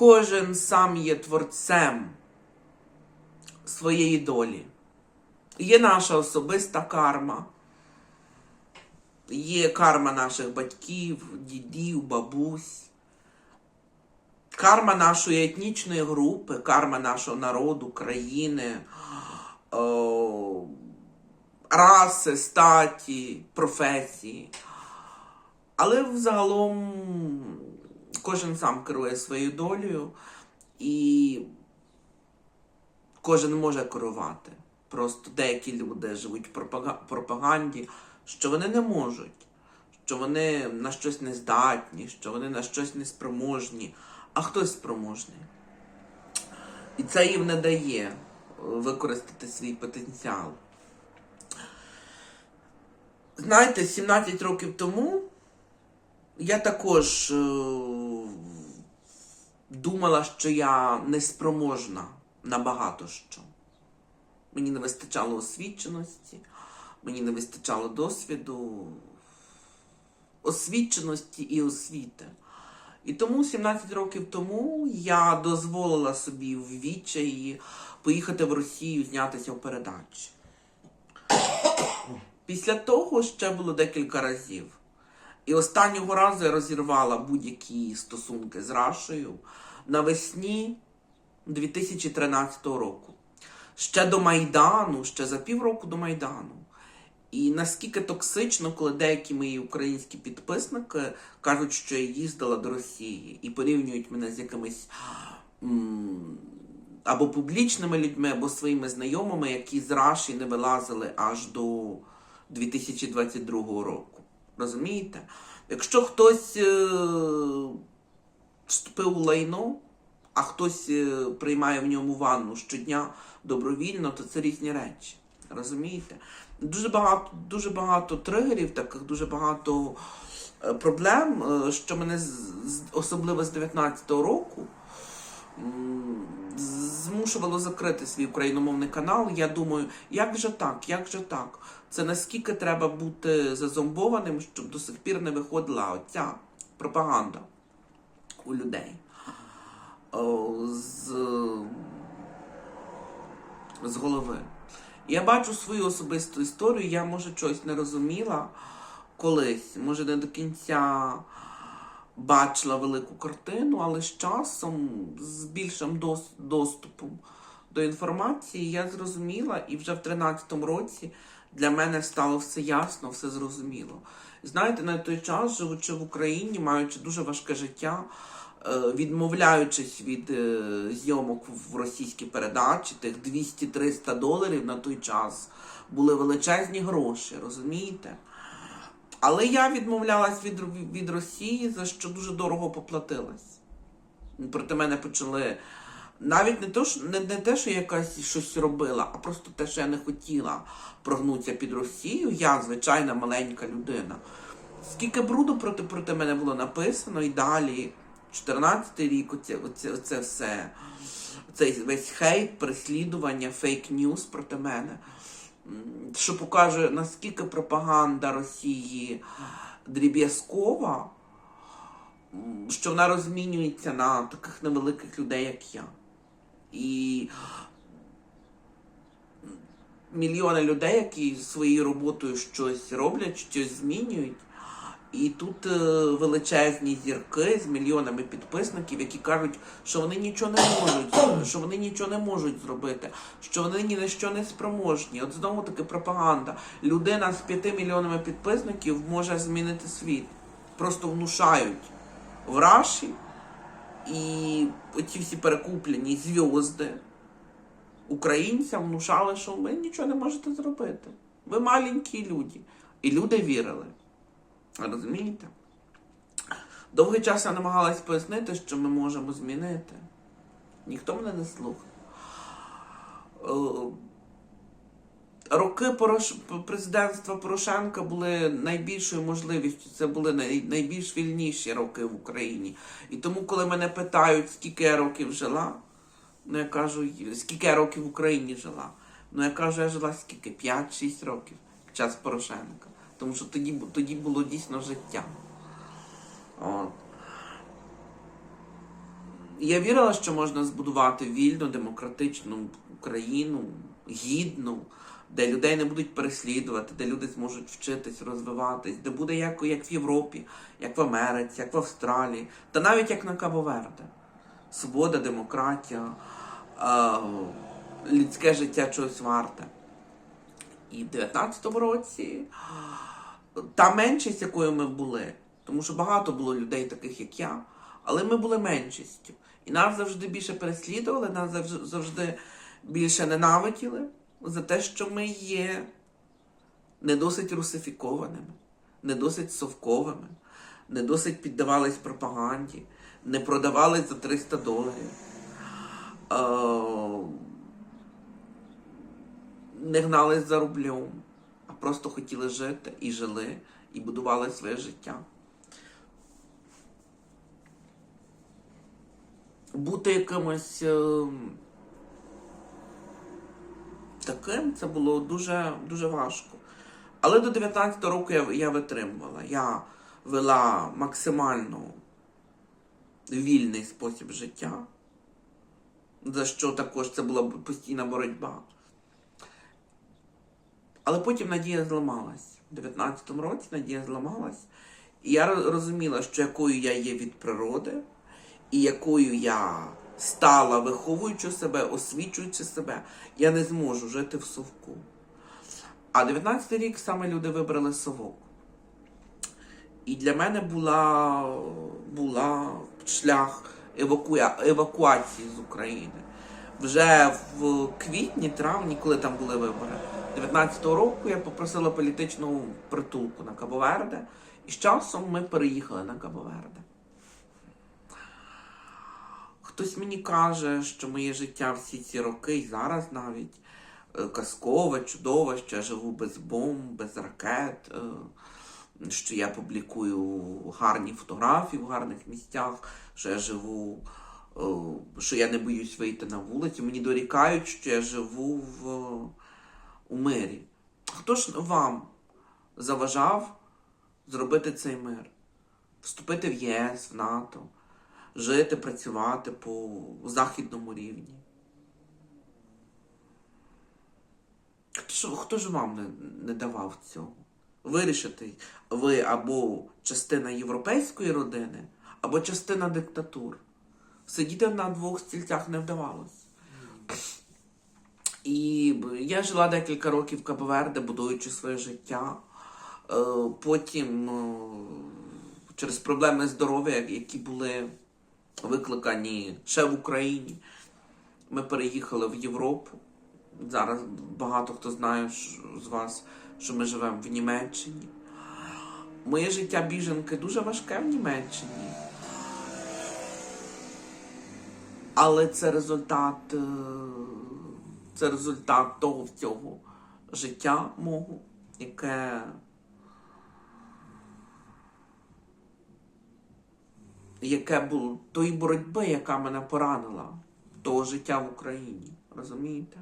кожен сам є творцем своєї долі. Є наша особиста карма, є карма наших батьків, дідів, бабусь, карма нашої етнічної групи, карма нашого народу, країни, о, раси, статі, професії. Але взагалом кожен сам керує своєю долею і кожен може керувати. Просто деякі люди живуть в пропаганді, що вони не можуть, що вони на щось не здатні, що вони на щось не спроможні, а хтось спроможний. І це їм не дає використати свій потенціал. Знаєте, 17 років тому я також е, думала, що я неспроможна на багато що. Мені не вистачало освіченості, мені не вистачало досвіду, освіченості і освіти. І тому 17 років тому я дозволила собі в відчаї поїхати в Росію знятися в передачі. Після того ще було декілька разів. І останнього разу я розірвала будь-які стосунки з Рашею навесні 2013 року. Ще до Майдану, ще за півроку до Майдану. І наскільки токсично, коли деякі мої українські підписники кажуть, що я їздила до Росії і порівнюють мене з якимись або публічними людьми, або своїми знайомими, які з Раші не вилазили аж до 2022 року. Розумієте? Якщо хтось е, вступив у лайно, а хтось е, приймає в ньому ванну щодня добровільно, то це різні речі. Розумієте? Дуже багато, дуже багато тригерів, таких дуже багато е, проблем, що мене особливо з 19-го року змушувало закрити свій україномовний канал. Я думаю, як же так, як же так? Це наскільки треба бути зазомбованим, щоб до сих пір не виходила оця пропаганда у людей. З, з голови. Я бачу свою особисту історію, я може чогось не розуміла колись, може не до кінця бачила велику картину, але з часом, з більшим дос- доступом до інформації, я зрозуміла, і вже в 13-му році для мене стало все ясно, все зрозуміло. Знаєте, на той час, живучи в Україні, маючи дуже важке життя, е, відмовляючись від е, зйомок в російській передачі, тих 200-300 доларів на той час були величезні гроші, розумієте? Але я відмовлялась від, від Росії, за що дуже дорого поплатилась. Проти мене почали навіть не то, що, не, не те, що я якась щось робила, а просто те, що я не хотіла прогнутися під Росію. Я звичайна маленька людина. Скільки бруду проти, проти мене було написано і далі. 14 рік, оце, оце, оце все. Цей весь хейт, переслідування, фейк-ньюс проти мене. Що покаже, наскільки пропаганда Росії дріб'язкова, що вона розмінюється на таких невеликих людей, як я. І мільйони людей, які своєю роботою щось роблять, щось змінюють. І тут е, величезні зірки з мільйонами підписників, які кажуть, що вони нічого не можуть, що вони нічого не можуть зробити, що вони ні на що не спроможні. От знову таки пропаганда. Людина з п'яти мільйонами підписників може змінити світ. Просто внушають в Раші і оці всі перекуплені зв'язди українцям внушали, що ви нічого не можете зробити. Ви маленькі люди. І люди вірили. Розумієте? Довгий час я намагалась пояснити, що ми можемо змінити. Ніхто мене не слухав. Е, Роки Порош... президентства Порошенка були найбільшою можливістю. Це були най... найбільш вільніші роки в Україні. І тому, коли мене питають, скільки я років жила, ну я кажу, скільки я років в Україні жила. Ну я кажу, я жила скільки? 5-6 років під час Порошенка. Тому що тоді, тоді було дійсно життя. От. Я вірила, що можна збудувати вільну, демократичну Україну, гідну, де людей не будуть переслідувати, де люди зможуть вчитись, розвиватись, де буде як, як в Європі, як в Америці, як в Австралії, та навіть як на Кабо-Верде. Свобода, демократія, е, людське життя чогось варте. І в 19-му році та меншість, якою ми були, тому що багато було людей, таких як я, але ми були меншістю. І нас завжди більше переслідували, нас завжди більше ненавиділи за те, що ми є не досить русифікованими, не досить совковими, не досить піддавались пропаганді, не продавались за 300 доларів. Не гнались за рублем, а просто хотіли жити і жили, і будували своє життя. Бути якимось е, таким це було дуже, дуже важко. Але до 19 року я, я витримувала. Я вела максимально вільний спосіб життя, за що також це була постійна боротьба. Але потім надія зламалась. У 19-му році надія зламалась. І я розуміла, що якою я є від природи, і якою я стала, виховуючи себе, освічуючи себе, я не зможу жити в совку. А 19-й рік саме люди вибрали совок. І для мене була, була шлях евакуя, евакуації з України. Вже в квітні, травні, коли там були вибори, 19-го року я попросила політичну притулку на Кабо-Верде, і з часом ми переїхали на Кабо-Верде. Хтось мені каже, що моє життя всі ці роки, і зараз навіть е, казкове, чудове, що я живу без бомб, без ракет, е, що я публікую гарні фотографії в гарних місцях, що я живу, е, що я не боюсь вийти на вулицю. Мені дорікають, що я живу в, у мирі. Хто ж вам заважав зробити цей мир? Вступити в ЄС, в НАТО, жити, працювати по західному рівні? Хто ж, хто ж вам не, не давав цього? Вирішити ви або частина європейської родини, або частина диктатур. Сидіти на двох стільцях не вдавалось. І я жила декілька років в Кабо-Верде, будуючи своє життя. Е, Потім е, через проблеми здоров'я, які були викликані ще в Україні, ми переїхали в Європу. Зараз багато хто знає з вас, що ми живемо в Німеччині. Моє життя біженки дуже важке в Німеччині. Але це результат, е, це результат того всього життя мого, яке яке було тої боротьби, яка мене поранила, того життя в Україні. Розумієте?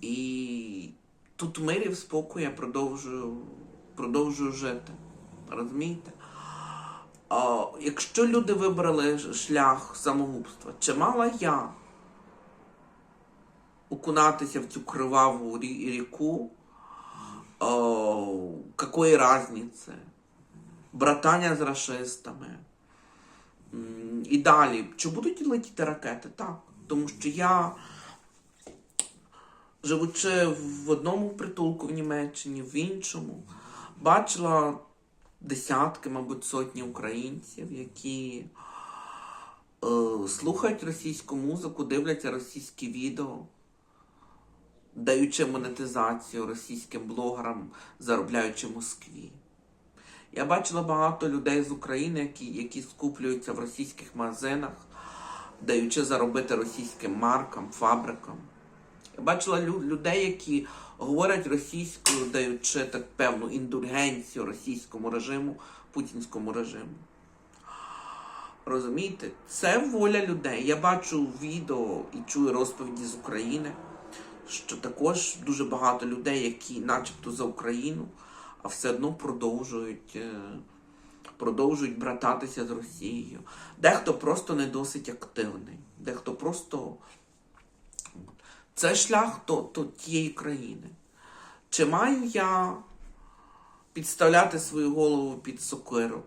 І тут в мирі в спокої я продовжую, продовжую жити. Розумієте? Якщо люди вибрали шлях самогубства, чи мала я окунатися в цю криваву ріку? О, какої разниці? Братання з расистами. І далі. Чи будуть летіти ракети? Так. Тому що я, живучи в одному притулку в Німеччині, в іншому, бачила десятки, мабуть, сотні українців, які е, слухають російську музику, дивляться російські відео, даючи монетизацію російським блогерам, заробляючи Москві. Я бачила багато людей з України, які, які скуплюються в російських магазинах, даючи заробити російським маркам, фабрикам. Я бачила лю- людей, які говорять російською, даючи так певну індульгенцію російському режиму, путінському режиму. Розумієте, це воля людей. Я бачу відео і чую розповіді з України, що також дуже багато людей, які начебто за Україну, а все одно продовжують, е, продовжують брататися з Росією. Дехто просто не досить активний, дехто просто. Це шлях до, до тієї країни. Чи маю я підставляти свою голову під сокиру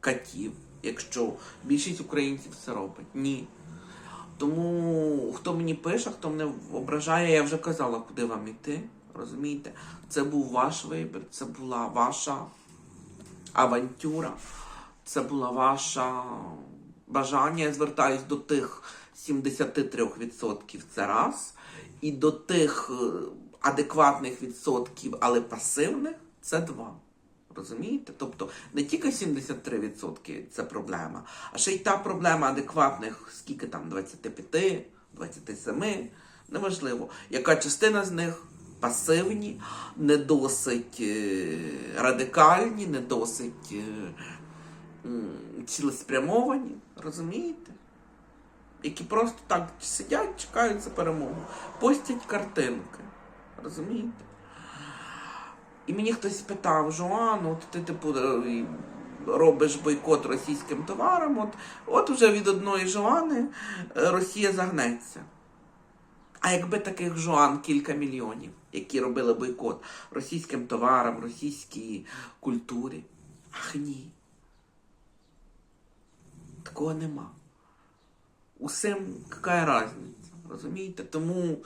катів, якщо більшість українців це робить? Ні. Тому хто мені пише, хто мене ображає, я вже казала, куди вам іти. Розумієте? Це був ваш вибір, це була ваша авантюра, це була ваша бажання. Я звертаюсь до тих 73% це раз, і до тих е, адекватних відсотків, але пасивних це два. Розумієте? Тобто не тільки 73% це проблема, а ще й та проблема адекватних, скільки там, 25, 27, неважливо, яка частина з них пасивні, не досить е, радикальні, не досить е, цілеспрямовані, розумієте? Які просто так сидять, чекають за перемогу, постять картинки. Розумієте? І мені хтось питав, Жоан, от ти типу е, робиш бойкот російським товарам, от, от уже від одної Жоани е, Росія загнеться. А якби таких Жоан кілька мільйонів, які робили бойкот російським товарам, російській культурі. Ах ні. Такого нема. Усім яка різниця, розумієте? Тому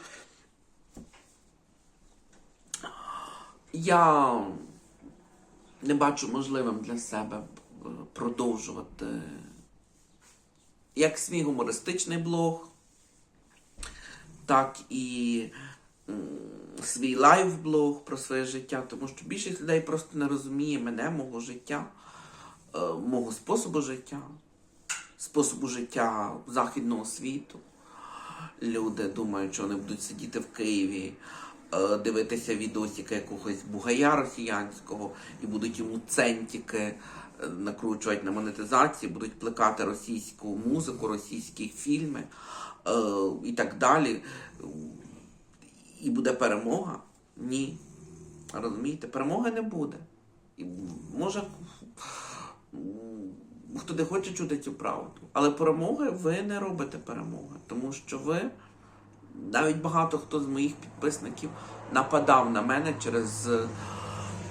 я не бачу можливим для себе е, продовжувати як свій гумористичний блог, так і свій лайв-блог про своє життя, тому що більшість людей просто не розуміє мене, мого життя, е, мого способу життя, способу життя західного світу. Люди думають, що вони будуть сидіти в Києві, дивитися відосики якогось бугая росіянського і будуть йому центики е, накручувати на монетизації, будуть плекати російську музику, російські фільми е, і так далі. І буде перемога? Ні. Розумієте, перемоги не буде. І може хто не хоче чути цю правду. Але перемоги ви не робите перемоги, тому що ви, навіть багато хто з моїх підписників нападав на мене через,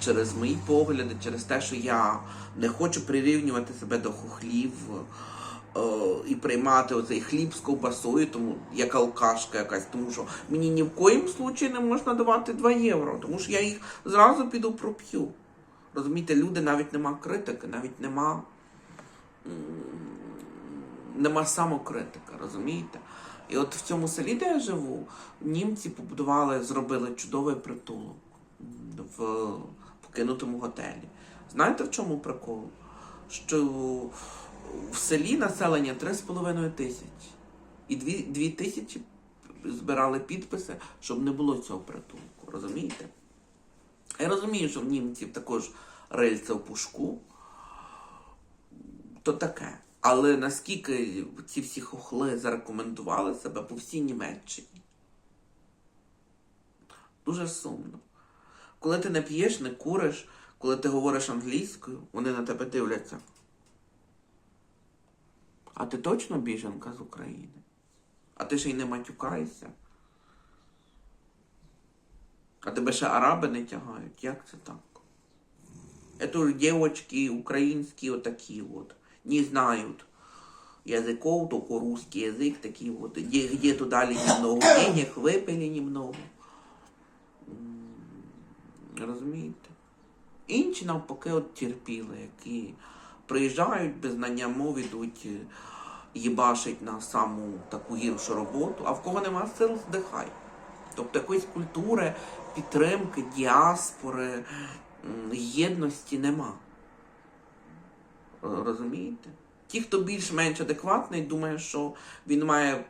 через мої погляди, через те, що я не хочу прирівнювати себе до хухлів. е, І приймати оцей хліб з ковбасою, тому як алкашка якась, тому що мені ні в коїм случаї не можна давати 2 євро, тому що я їх зразу піду проп'ю. Розумієте, люди навіть нема критики, навіть нема нема самокритика, розумієте? І от в цьому селі, де я живу, німці побудували, зробили чудовий притулок в покинутому готелі. Знаєте, в чому прикол? Що в селі населення 3,5 тисячі. І 2, 2 тисячі збирали підписи, щоб не було цього притулку. Розумієте? Я розумію, що в німців також рильце в пушку то таке. Але наскільки ці всі хохли зарекомендували себе по всій Німеччині? Дуже сумно. Коли ти не п'єш, не куриш, коли ти говориш англійською, вони на тебе дивляться. А ти точно біженка з України? А ти ще й не матюкаєшся? А тебе ще араби не тягають? Як це так? Это девочки украинские вот такие вот Не знают языков, только русский язык такие вот. Где, где-то дали немного денег, выпили немного. М, Розумієте? Інші навпаки от терпіли, які приїжджають без знання мов, ідуть е, їбашить на саму таку гіршу роботу, а в кого нема сил, здихай. Тобто якоїсь культури, підтримки, діаспори, м, єдності нема. Розумієте? Ті, хто більш-менш адекватний, думає, що він має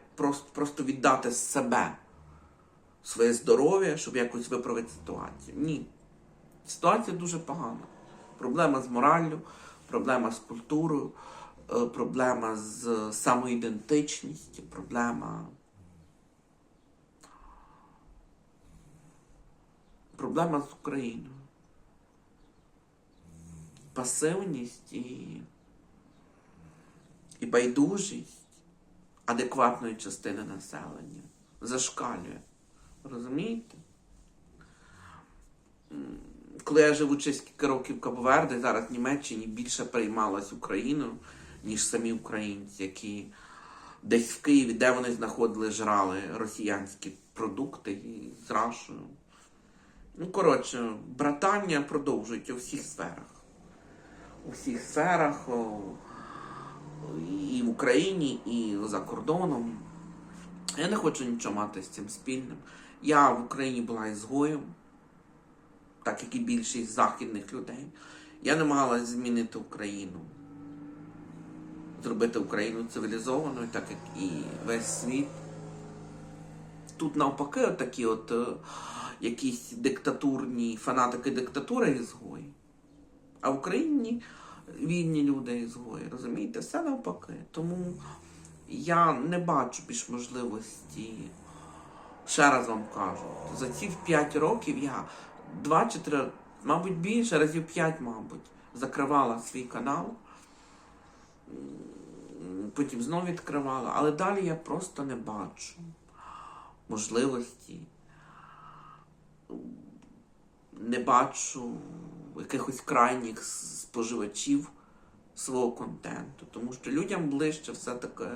просто, віддати себе, своє здоров'я, щоб якось виправити ситуацію. Ні. Ситуація дуже погана. Проблема з мораллю, проблема з культурою, е, проблема з самоідентичністю, проблема. Проблема з Україною. Пасивність і, і байдужість адекватної частини населення зашкалює. Розумієте? Коли я живучи кілька років в Кабоверде, зараз в Німеччині більше переймалась Україною, ніж самі українці, які десь в Києві, де вони знаходили, жрали росіянські продукти і з Рашою. Ну, коротше, братання продовжують у всіх сферах. У всіх сферах, і в Україні, і за кордоном. Я не хочу нічого мати з цим спільним. Я в Україні була ізгоєм, так як і більшість західних людей. Я намагалась змінити Україну, зробити Україну цивілізованою, так як і весь світ. Тут навпаки, такі от е, якісь диктатурні фанатики диктатури ізгої. А в Україні вільні люди ізгої. Розумієте? Все навпаки. Тому я не бачу більш можливості. Ще раз вам кажу, за ці 5 років я два чи три, мабуть, більше, разів 5, мабуть, закривала свій канал. Потім знову відкривала, але далі я просто не бачу можливості, не бачу якихось крайніх споживачів свого контенту. Тому що людям ближче все таке,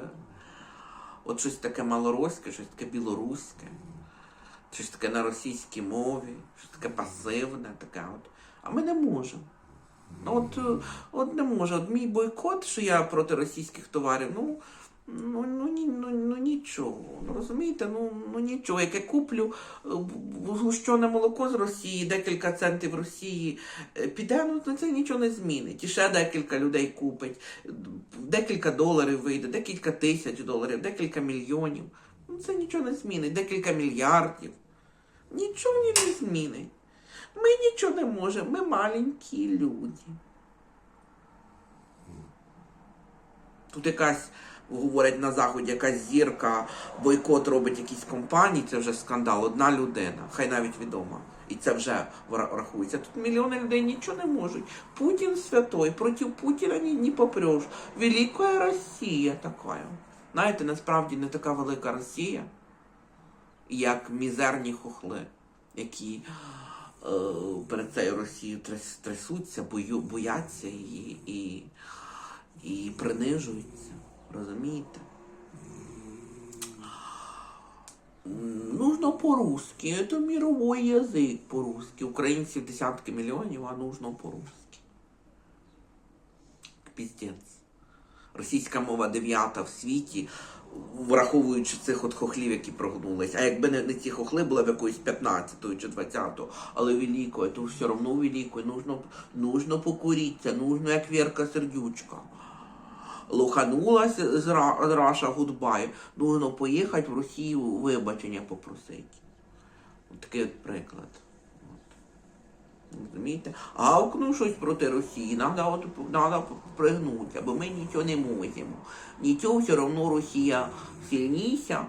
от щось таке малороське, щось таке білоруське, щось таке на російській мові, щось таке пасивне, таке от. А ми не можемо. Ну, от, е, от не можу. От мій бойкот, що я проти російських товарів, ну, ну, ну, ні, ну, ну нічого. Ну, розумієте, ну, ну нічого. Як я куплю е, згущене молоко з Росії, декілька центів Росії е, піде, ну це нічого не змінить. І ще декілька людей купить, декілька доларів вийде, декілька тисяч доларів, декілька мільйонів. Ну це нічого не змінить, декілька мільярдів. Нічого ні не змінить. Ми нічого не можемо, ми маленькі люди. Тут якась, говорять на заході, якась зірка, бойкот робить якісь компанії, це вже скандал. Одна людина, хай навіть відома. І це вже рахується. Тут мільйони людей нічого не можуть. Путін святой, проти Путіна не, не попреш. Велика Росія така. Знаєте, насправді не така велика Росія, як мізерні хохли, які е, перед цією Росією тряс- трясуться, бою, бояться і, і, і принижуються. Розумієте? Нужно по-русски. Это мировой язык по-русски. Українців десятки мільйонів, а нужно по-русски. Піздець. Російська мова дев'ята в світі, враховуючи цих от хохлів, які прогнулись. А якби не, не ці хохли, була б якоюсь 15 чи 20 але великою, то все одно великою. Нужно, нужно покуритися, нужно як Вірка Сердючка. Лоханулась з Раша Гудбай. Нужно поїхати в Росію вибачення попросити. Такий от приклад. Розумієте? Гавкнув щось проти Росії, треба надо пригнутися, бо ми нічого не можемо. Нічого все одно Росія сильніша.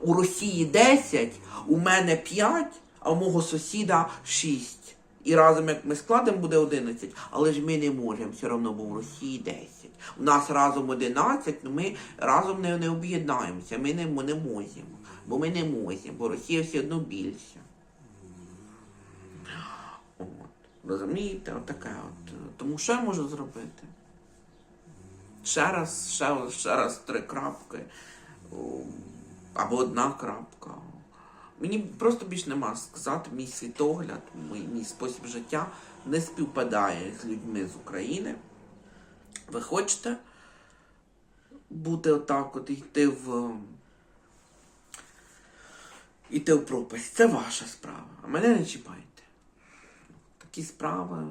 У Росії 10, у мене 5, а у мого сусіда 6. І разом, як ми складемо, буде 11, але ж ми не можемо все одно, бо в Росії 10. У нас разом 11, але ми разом не, не об'єднаємося, ми не, не можемо. Бо ми не можемо, бо Росія все одно більша. От. Розумієте, отаке от. Тому що я можу зробити? Ще раз, ще, ще раз три крапки. Або одна крапка. Мені просто більш нема сказати, мій світогляд, мій, мій спосіб життя не співпадає з людьми з України. Ви хочете бути отак, от йти в. Йти в пропасть. Це ваша справа. А мене не чіпайте. Такі справи